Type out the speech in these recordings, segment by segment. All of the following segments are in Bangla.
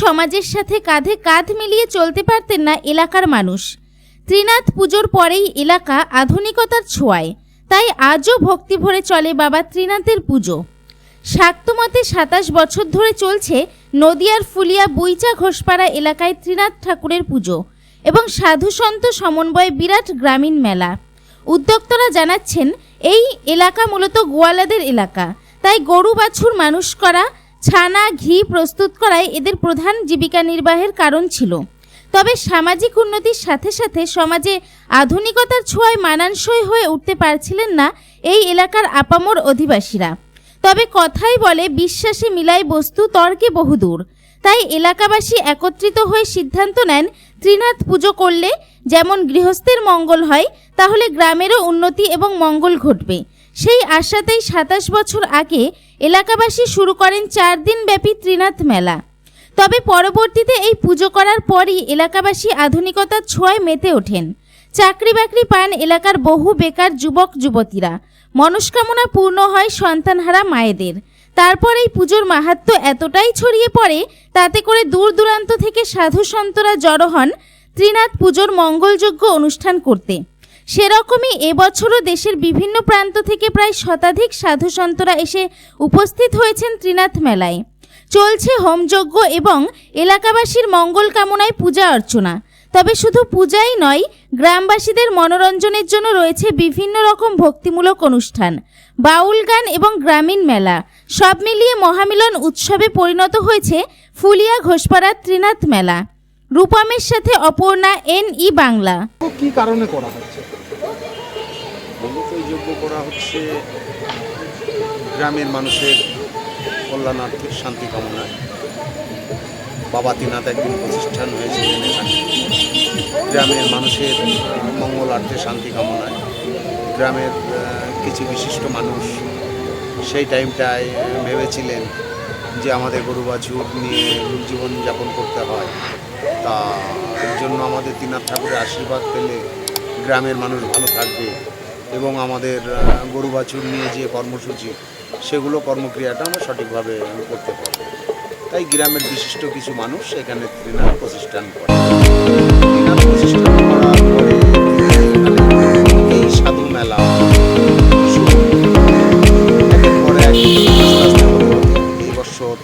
সমাজের সাথে কাঁধে কাঁধ মিলিয়ে চলতে পারতেন না এলাকার মানুষ। ত্রিনাথ পুজোর পরেই এলাকা আধুনিকতার ছোঁয়ায়, তাই আজও ভক্তি ভরে চলে বাবা ত্রিনাথের পুজো। শাক্তমতে সাতাশ বছর ধরে চলছে নদিয়ার ফুলিয়া বুইচা ঘোষপাড়া এলাকায় ত্রিনাথ ঠাকুরের পুজো এবং সাধু সন্ত সমন্বয়ে বিরাট গ্রামীণ মেলা। উদ্যোক্তারা জানাচ্ছেন, এই এলাকা মূলত গোয়ালাদের এলাকা, তাই গরু বাছুর মানুষ করা ছানা ঘি প্রস্তুত করাই এদের প্রধান জীবিকা নির্বাহের কারণ ছিল। তবে সামাজিক উন্নতির সাথে সাথে সমাজে আধুনিকতার ছোঁয়ায় মানানসই হয়ে উঠতে পারছিলেন না এই এলাকার আপামর অধিবাসীরা। তবে কথাই বলে, বিশ্বাসে মিলাই বস্তু তর্কে বহুদূর। তাই এলাকাবাসী একত্রিত হয়ে সিদ্ধান্ত নেন, ত্রিনাথ পুজো করলে যেমন গৃহস্থের মঙ্গল হয়, তাহলে গ্রামেরও উন্নতি এবং মঙ্গল ঘটবে। সেই আশাতেই সাতাশ বছর আগে এলাকাবাসী শুরু করেন চার দিন ব্যাপী ত্রিনাথ মেলা। তবে পরবর্তীতে এই পুজো করার পরই এলাকাবাসী আধুনিকতার ছোঁয়ায় মেতে ওঠেন। চাকরি বাকরি পান এলাকার বহু বেকার যুবক যুবতীরা মনস্কামনা পূর্ণ হয় সন্তানহারা মায়েদের। তারপর এই পুজোর মাহাত্ম্য এতটাই ছড়িয়ে পড়ে, তাতে করে দূর দূরান্ত থেকে সাধু সন্তরা জড়ো হন ত্রিনাথ পুজোর মঙ্গলযোগ্য অনুষ্ঠান করতে। সেরকমই এবছরও দেশের বিভিন্ন প্রান্ত থেকে প্রায় শতাধিক সাধু সন্তরা এসে উপস্থিত হয়েছেন ত্রিনাথ মেলায়। চলছে হোমযজ্ঞ এবং এলাকাবাসীর মঙ্গল কামনায় পূজা অর্চনা। তবে শুধু পূজাই নয়, গ্রামবাসীদের মনোরঞ্জনের জন্য রয়েছে বিভিন্ন রকম ভক্তিমূলক অনুষ্ঠান। বাউল গান এবং গ্রামীণ মেলা, সব মিলিয়ে মহামিলন উৎসবে পরিণত হয়েছে ফুলিয়া ঘোষপাড়া ত্রিনাথ মেলা। রূপমের সাথে অপর্ণা এন ই বাংলা। কি কারণে করা এই যজ্ঞ করা হচ্ছে, গ্রামের মানুষের কল্যাণার্থে শান্তি কামনায় বাবা তিনাথ একদিন প্রতিষ্ঠান এখানে গ্রামের মানুষের মঙ্গলার্থে শান্তি কামনায়। গ্রামের কিছু বিশিষ্ট মানুষ সেই টাইমটায় ভেবেছিলেন যে আমাদের গরু বাছুর নিয়ে জীবনযাপন করতে হয়। তা এর জন্য আমাদের তিনাথ ঠাকুরের আশীর্বাদ পেলে গ্রামের মানুষ ভালো থাকবে। এবং আমাদের গরু বাছুর নিয়ে যে কর্মসূচি সেগুলো কর্মক্রিয়াটা আমরা সঠিকভাবে করতে পারব। তাই গ্রামের বিশিষ্ট কিছু মানুষ এখানে ত্রিনাথ প্রতিষ্ঠান করে। প্রতিষ্ঠান করার পরে এই সাধু মেলা শুরু। একের পর এক আস্তে আস্তে হতে হতে এই বছর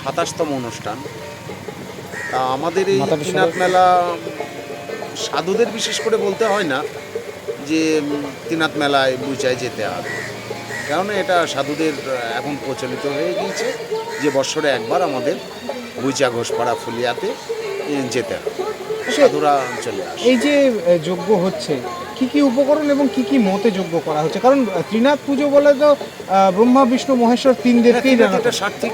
সাতাশতম অনুষ্ঠান। তা আমাদের এই মেলা সাধুদের বিশেষ করে বলতে হয় না যে ত্রিনাথ মেলায় বুচায় যেতে হবে। কেননা এটা সাধুদের এখন প্রচলিত হয়ে গিয়েছে যে বছরে একবার আমাদের বুইচা ঘোষপাড়া ফুলিয়াতে যেতে হবে। সাধুরা চলে আসে। এই যে যজ্ঞ হচ্ছে কি কি উপকরণ এবং কি কি মতে যজ্ঞ করা হচ্ছে? কারণ ত্রিনাথ পুজো বলে তো ব্রহ্মা বিষ্ণু মহেশ্বর তিন দেবকেই এটা সার্থিক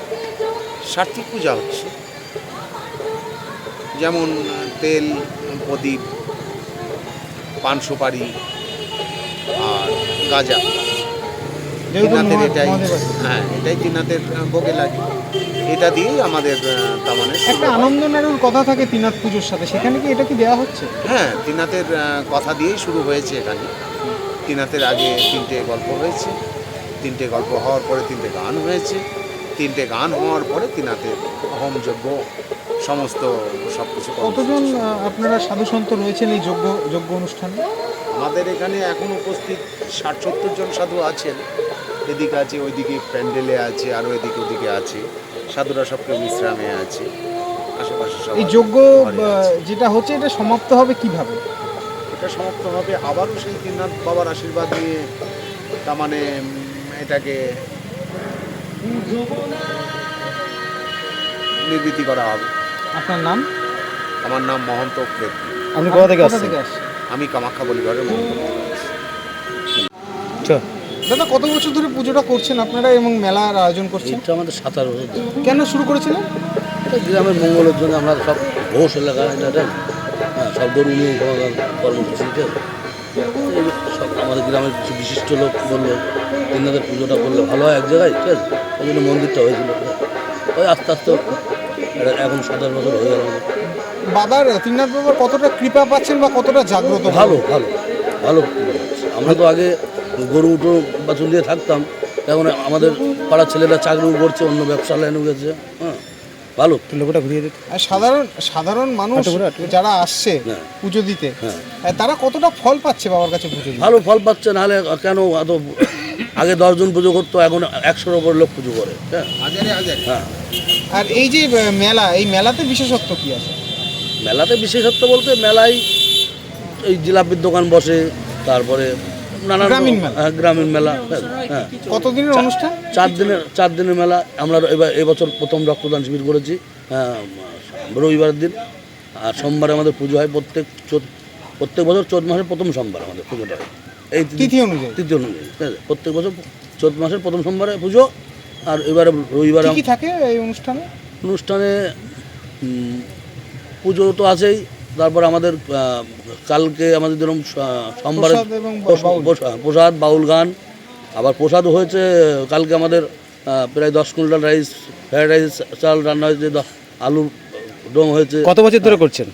সার্থিক পূজা হচ্ছে। যেমন তেল প্রদীপ পান সুপারি গাজা। মহা- এটাই হ্যাঁ এটাই আহ, ভোগে লাগে। এটা দিয়েই আমাদের তার মানে একটা আনন্দ নাড়ুর কথা থাকে তিনাত পুজোর সাথে। সেখানে কি এটা কি দেওয়া হচ্ছে? হ্যাঁ তিনাথের আহ, কথা দিয়েই শুরু হয়েছে এখানে। তিনাতের আগে তিনটে গল্প হয়েছে। তিনটে গল্প হওয়ার পরে তিনটে গান হয়েছে। তিনটে গান হওয়ার পরে তিনাথের হোমযজ্ঞ সমস্ত সব কিছু কতজন আপনারা সাধু সন্ত রয়েছেন এই যজ্ঞ যজ্ঞ অনুষ্ঠানে? আমাদের এখানে এখন উপস্থিত ষাট সত্তর জন সাধু আছেন। এদিকে আছে ওইদিকে প্যান্ডেলে আছে আরও এদিকে ওদিকে আছে। সাধুরা সব কেউ বিশ্রামে আছে। আশেপাশে সব এই আছে। যেটা হচ্ছে এটা সমাপ্ত হবে কীভাবে? এটা সমাপ্ত হবে আবারও সেই তিননাথ বাবার আশীর্বাদ নিয়ে তার মানে এটাকে নির্বৃতি করা হবে। আপনার নাম? আমার নাম মহন্ত আপনি কোথা থেকে আসছেন? আমি কামাখ্যা বলিগড়ের মহন্ত দাদা কত বছর ধরে পুজোটা করছেন আপনারা এবং মেলার আয়োজন করছেন? এটা আমাদের সাঁতার বছর কেন শুরু করেছিলেন? গ্রামের মঙ্গলের জন্য আমরা সব ঘোষ এলাকা এটা হ্যাঁ সব গরু নিয়ে কর্মসূচিতে সব আমাদের গ্রামের কিছু বিশিষ্ট লোক বলল তিনাদের পুজোটা করলে ভালো হয় এক জায়গায় ঠিক আছে? ওই জন্য মন্দিরটা হয়েছিল। ওই আস্তে আস্তে এখন সাতাশ বছর হয়ে গেল বাবার ত্রিনাথ বাবার কতটা কৃপা পাচ্ছেন বা কতটা জাগ্রত? ভালো ভালো ভালো আমরা তো আগে গরু উঠো বাছুর দিয়ে থাকতাম। এখন আমাদের পাড়ার ছেলেরা চাকরিও করছে অন্য ব্যবসা লাইনেও গেছে। হ্যাঁ ভালো। লোকটা ঘুরিয়ে দিতে। আর সাধারণ সাধারণ মানুষ। যারা আসছে হ্যাঁ। পুজো দিতে হ্যাঁ। তারা কতটা ফল পাচ্ছে বাবার কাছে পুজো ভালো ফল পাচ্ছে নাহলে কেন এত আগে দশজন পুজো করতো এখন একশোর ওপর লোক পুজো করে। হ্যাঁ। হ্যাঁ। আর এই যে মেলা এই মেলাতে বিশেষত্ব কি আছে? মেলাতে বিশেষত্ব বলতে মেলায় এই জিলাপির দোকান বসে তারপরে নানান গ্রামীণ মেলা? গ্রামীণ মেলা হ্যাঁ, হ্যাঁ। কতদিনের অনুষ্ঠান? চার দিনের চার দিনের মেলা আমরা এবার এবছর প্রথম রক্তদান শিবির করেছি হ্যাঁ, রবিবার দিন। আর সোমবারে আমাদের পুজো হয় প্রত্যেক প্রত্যেক বছর চোদ্দ মাসের প্রথম সোমবার আমাদের পুজোটা হয়। এই তিথি অনুযায়ী। তৃতীয় অনুযায়ী প্রত্যেক বছর চোদ্দ মাসের প্রথম সোমবারে পুজো আর এবারে রবিবারে কি থাকে এই অনুষ্ঠানে? অনুষ্ঠানে পুজো তো আছেই। তারপর আমাদের কালকে আমাদের যেরকম সোমবারে প্রসাদ বাউল। প্রসাদ গান আবার প্রসাদও হয়েছে কালকে আমাদের প্রায় দশ কুইন্টাল রাইস ফ্রাইড রাইস চাল রান্না হয়েছে আলুর ডোম হয়েছে। কত বছর ধরে করছেন?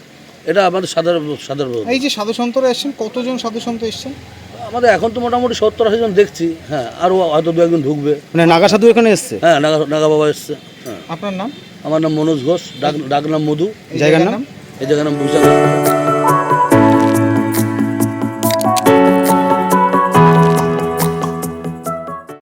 এটা আমাদের সাধারণ সাধারণ এই যে সাধু সন্তরা এসছেন কতজন সাধু সন্ত এসছেন? আমাদের এখন তো মোটামুটি সত্তর আশি জন দেখছি হ্যাঁ আরও হয়তো দু একজন ঢুকবে। মানে নাগা সাধু এখানে এসছে? হ্যাঁ নাগা নাগা বাবা এসছে হ্যাঁ। আপনার নাম? আমার নাম মনোজ ঘোষ ডাক ডাক নাম মধু। জায়গার নাম? এই জায়গার নাম ভূষণ